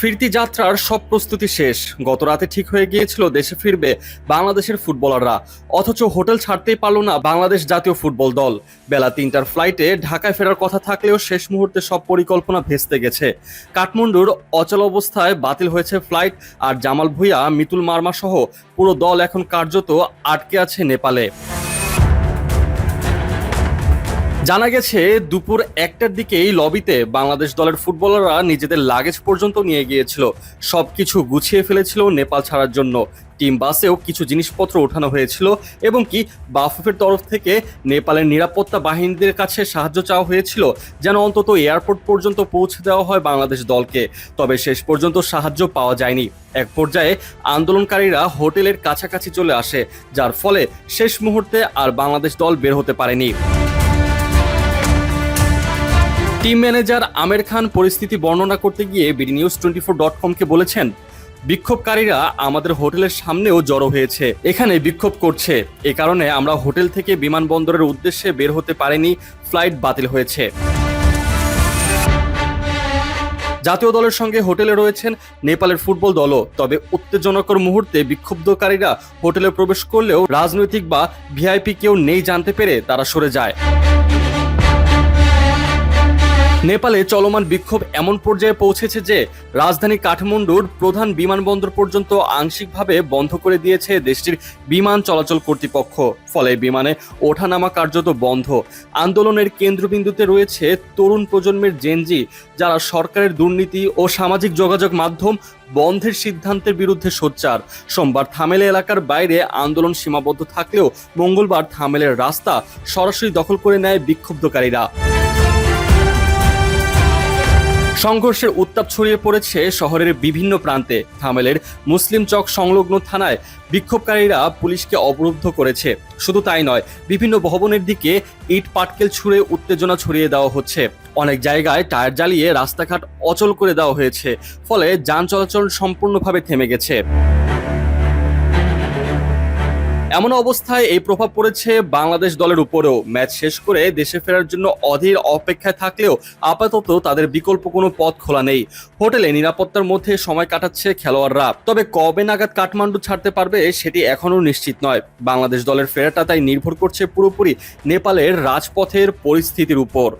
ফিরতি যাত্রার সব প্রস্তুতি শেষ। গত রাতে ঠিক হয়ে গিয়েছিল দেশে ফিরবে বাংলাদেশের ফুটবলাররা। অথচ হোটেল ছাড়তেই পারল না বাংলাদেশ জাতীয় ফুটবল দল। বেলা তিনটার ফ্লাইটে ঢাকায় ফেরার কথা থাকলেও শেষ মুহূর্তে সব পরিকল্পনা ভেস্তে গেছে। কাঠমান্ডুর অচল অবস্থায় বাতিল হয়েছে ফ্লাইট আর জামাল ভুঁইয়া, মিতুল মার্মা সহ পুরো দল এখন কার্যত আটকে আছে নেপালে। জানা গেছে, দুপুর একটার দিকেই লবিতে বাংলাদেশ দলের ফুটবলাররা নিজেদের লাগেজ পর্যন্ত নিয়ে গিয়েছিল। সবকিছু গুছিয়ে ফেলেছিল নেপাল ছাড়ার জন্য। টিম বাসেও কিছু জিনিসপত্র ওঠানো হয়েছিল এবং কি বাফুফের তরফ থেকে নেপালের নিরাপত্তা বাহিনীদের কাছে সাহায্য চাওয়া হয়েছিল, যেন অন্তত এয়ারপোর্ট পর্যন্ত পৌঁছে দেওয়া হয় বাংলাদেশ দলকে। তবে শেষ পর্যন্ত সাহায্য পাওয়া যায়নি। এক পর্যায়ে আন্দোলনকারীরা হোটেলের কাছাকাছি চলে আসে, যার ফলে শেষ মুহূর্তে আর বাংলাদেশ দল বের হতে পারেনি। টিম ম্যানেজার আমের খান পরিস্থিতি বর্ণনা করতে গিয়ে BD news twenty four dot কমকে বলেছেন, বিক্ষোভকারীরা আমাদের হোটেলের সামনেও জড়ো হয়েছে। এখানে বিক্ষোভ করছে। এ কারণে আমরা হোটেল থেকে বিমানবন্দরের উদ্দেশ্যে বের হতে পারিনি, ফ্লাইট বাতিল হয়েছে। জাতীয় দলের সঙ্গে হোটেলে রয়েছেন নেপালের ফুটবল দলও। তবে উত্তেজনকর মুহূর্তে বিক্ষুব্ধকারীরা হোটেলে প্রবেশ করলেও রাজনৈতিক বা ভিআইপি কেউ নেই জানতে পেরে তারা সরে যায়। নেপালে চলমান বিক্ষোভ এমন পর্যায়ে পৌঁছেছে যে রাজধানী কাঠমান্ডুর প্রধান বিমানবন্দর পর্যন্ত আংশিকভাবে বন্ধ করে দিয়েছে দেশটির বিমান চলাচল কর্তৃপক্ষ। ফলে বিমানে ওঠানামা কার্যত বন্ধ। আন্দোলনের কেন্দ্রবিন্দুতে রয়েছে তরুণ প্রজন্মের জেনজি, যারা সরকারের দুর্নীতি ও সামাজিক যোগাযোগ মাধ্যম বন্ধের সিদ্ধান্তের বিরুদ্ধে সোচ্চার। সোমবার থামেলে এলাকার বাইরে আন্দোলন সীমাবদ্ধ থাকলেও মঙ্গলবার থামেলের রাস্তা সরাসরি দখল করে নেয় বিক্ষুব্ধকারীরা। সংঘর্ষের উত্তাপ ছড়িয়ে পড়েছে শহরের বিভিন্ন প্রান্তে। থামেলের মুসলিম চক সংলগ্ন থানায় বিক্ষোভকারীরা পুলিশকে অবরুদ্ধ করেছে। শুধু তাই নয়, বিভিন্ন ভবনের দিকে ইট পাটকেল ছুঁড়ে উত্তেজনা ছড়িয়ে দেওয়া হচ্ছে। অনেক জায়গায় টায়ার জ্বালিয়ে রাস্তাঘাট অচল করে দেওয়া হয়েছে, ফলে যান চলাচল সম্পূর্ণভাবে থেমে গেছে। এমন অবস্থায় এই প্রভাব পড়েছে বাংলাদেশ দলের উপরেও। ম্যাচ শেষ করে দেশে ফেরার জন্য অধীর অপেক্ষায় থাকলেও আপাতত তাদের বিকল্প কোনো পথ খোলা নেই। হোটেলে নিরাপত্তার মধ্যে সময় কাটাচ্ছে খেলোয়াড়রা। তবে কবে নাগাদ কাঠমান্ডু ছাড়তে পারবে সেটি এখনও নিশ্চিত নয়। বাংলাদেশ দলের ফেরাটা তাই নির্ভর করছে পুরোপুরি নেপালের রাজপথের পরিস্থিতির উপর।